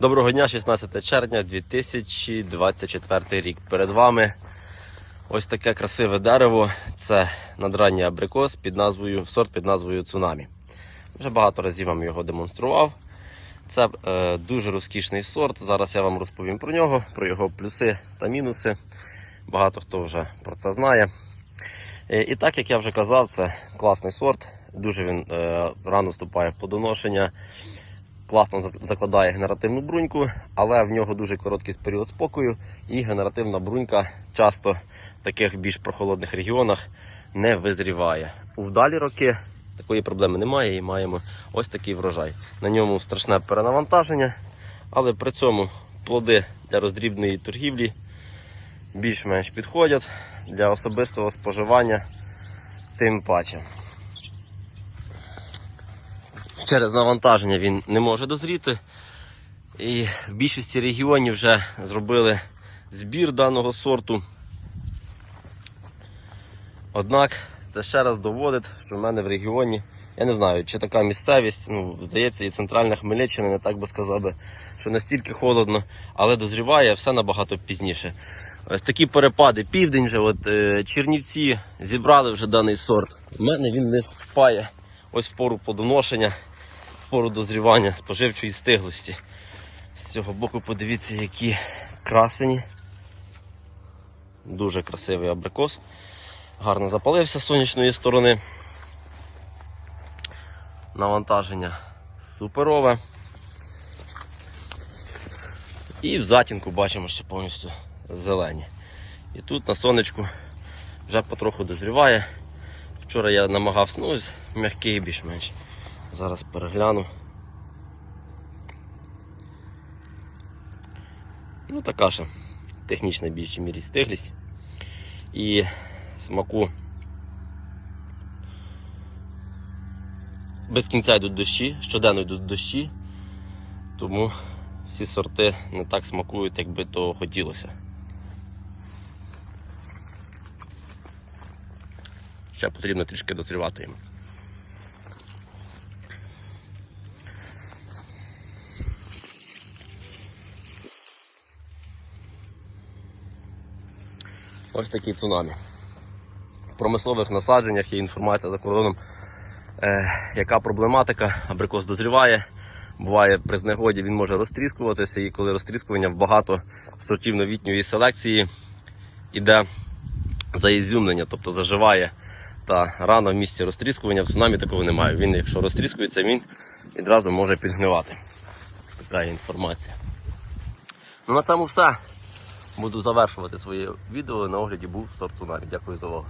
Доброго дня, 16 червня 2024 рік. Перед вами ось таке красиве дерево. Це надранній абрикос під назвою сорт під назвою Цунамі. Вже багато разів вам його демонстрував. Це е, дуже розкішний сорт. Зараз я вам розповім про нього, про його плюси та мінуси. Багато хто вже про це знає. Е, І так як я вже казав, це класний сорт. Дуже він е, рано вступає в плодоношення класно закладає генеративну бруньку, але в нього дуже короткий період спокою, і генеративна брунька часто в таких більш прохолодних регіонах не визріває. У вдалі роки такої проблеми немає і маємо ось такий врожай. На ньому страшне перенавантаження, але при цьому плоди для роздрібної торгівлі більш-менш підходять для особистого споживання, тим паче. Через навантаження він не може дозріти. І в більшості регіонів вже зробили збір даного сорту. Однак це ще раз доводить, що в мене в регіоні, я не знаю, чи така місцевість, ну, здається, і центральна Хмельниччина, не так би сказав би, що настільки холодно, але дозріває все набагато пізніше. Ось такі перепади. Південь вже, от е, Чернівці зібрали вже даний сорт. У мене він не вступає ось пору плодоношення, пору дозрівання споживчої стиглості. З цього боку подивіться, які красені. Дуже красивий абрикос. Гарно запалився з сонячної сторони. Навантаження суперове. І в затінку бачимо, що повністю зелені. І тут на сонечку вже потроху дозріває. Вчора я намагався, ну, м'який більш-менш. Зараз перегляну. Ну, така ж технічна більшій мірі стиглість. І смаку без кінця йдуть дощі, щоденно йдуть дощі, тому всі сорти не так смакують, як би то хотілося. Ще потрібно трішки дозрівати їм. Ось такий цунамі. В промислових насадженнях є інформація за кордоном, е, яка проблематика, абрикос дозріває. Буває при знегоді він може розтріскуватися, і коли розтріскування в багато сортів новітньої селекції іде заізюмнення, тобто заживає та рана в місці розтріскування. В цунамі такого немає. Він, якщо розтріскується, він відразу може підгнивати. Ось така інформація. Ну на цьому все. Буду завершувати своє відео. На огляді був сорт цунамі. Дякую за увагу.